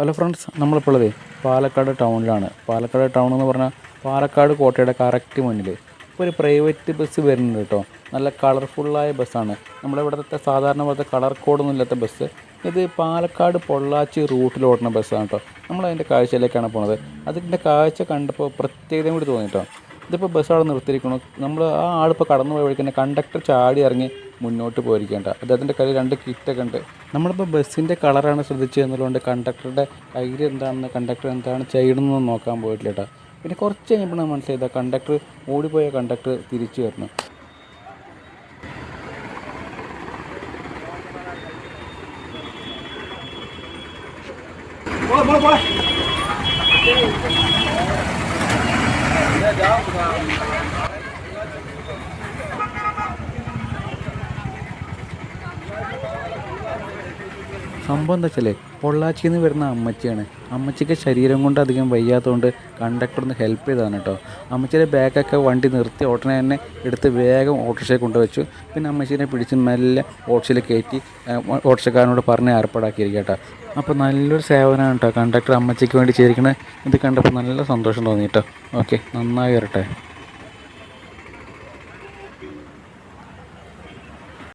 Hello friends നമ്മളിപ്പോൾ ഉള്ളത് Palakkad ടൗണിലാണ്. Palakkad town എന്ന് പറഞ്ഞാൽ പാലക്കാട് കോട്ടയുടെ കറക്റ്റ് മുന്നിൽ ഇപ്പോൾ ഒരു പ്രൈവറ്റ് ബസ് വരുന്നുണ്ട് കേട്ടോ. നല്ല കളർഫുള്ളായ ബസ്സാണ് നമ്മുടെ ഇവിടുത്തെ സാധാരണ പോലത്തെ കളർ കോഡൊന്നും ഇല്ലാത്ത ബസ് ഇത് പാലക്കാട് പൊള്ളാച്ചി റൂട്ടിൽ ഓടുന്ന ബസ്സാണ് കേട്ടോ. നമ്മളതിന്റെ കാഴ്ചയിലേക്കാണ് പോണത്. അതിന്റെ കാഴ്ച കണ്ടപ്പോൾ പ്രത്യേകതയും കൂടി തോന്നി കേട്ടോ. ഇതിപ്പോൾ ബസ് അവിടെ നിർത്തിയിരിക്കണം നമ്മൾ ആ ആളിപ്പോൾ കടന്നു പോയ വഴിക്ക് തന്നെ കണ്ടക്ടർ ചാടി ഇറങ്ങി മുന്നോട്ട് പോയിരിക്കേണ്ട. അദ്ദേഹത്തിന്റെ കയ്യിൽ രണ്ട് കിറ്റൊക്കെ ഉണ്ട്. നമ്മളിപ്പോൾ ബസ്സിന്റെ കളറാണ് ശ്രദ്ധിച്ചത് എന്നുള്ളതുകൊണ്ട് കണ്ടക്ടറുടെ കയ്യിൽ എന്താണെന്ന് കണ്ടക്ടർ എന്താണ് ചെയ്യണമെന്ന് നോക്കാൻ പോയിട്ടില്ല കേട്ടോ പിന്നെ കുറച്ച് കഴിഞ്ഞപ്പോൾ മനസ്സിലായത് കണ്ടക്ടർ ഓടിപ്പോയ കണ്ടക്ടർ തിരിച്ചു വരണം. സംഭവം എന്താ വെച്ചാൽ പൊള്ളാച്ചിയിൽ നിന്ന് വരുന്ന അമ്മച്ചിയാണ്. അമ്മച്ചിക്ക് ശരീരം കൊണ്ട് അധികം വയ്യാത്തതുകൊണ്ട് കണ്ടക്ടർ ഒന്ന് ഹെൽപ്പ് ചെയ്താണ് കേട്ടോ അമ്മച്ചിയുടെ ബാഗൊക്കെ വണ്ടി നിർത്തി ഓട്ടനെ തന്നെ എടുത്ത് വേഗം ഓട്ടോറിക്ഷയിൽ കൊണ്ടുവച്ചു. പിന്നെ അമ്മച്ചീനെ പിടിച്ച് നല്ല ഓട്ടോറിക്ഷയിൽ കയറ്റി ഓട്ടോറിക്ഷക്കാരനോട് പറഞ്ഞ് ഏർപ്പാടാക്കിയിരിക്കുക കേട്ടോ അപ്പോൾ നല്ലൊരു സേവനമാണ് കേട്ടോ കണ്ടക്ടർ അമ്മച്ചിക്ക് വേണ്ടി ചേരിക്കണേ ഇത് കണ്ടപ്പോൾ നല്ല സന്തോഷം തോന്നി കേട്ടോ ഓക്കെ നന്നായി വരട്ടെ.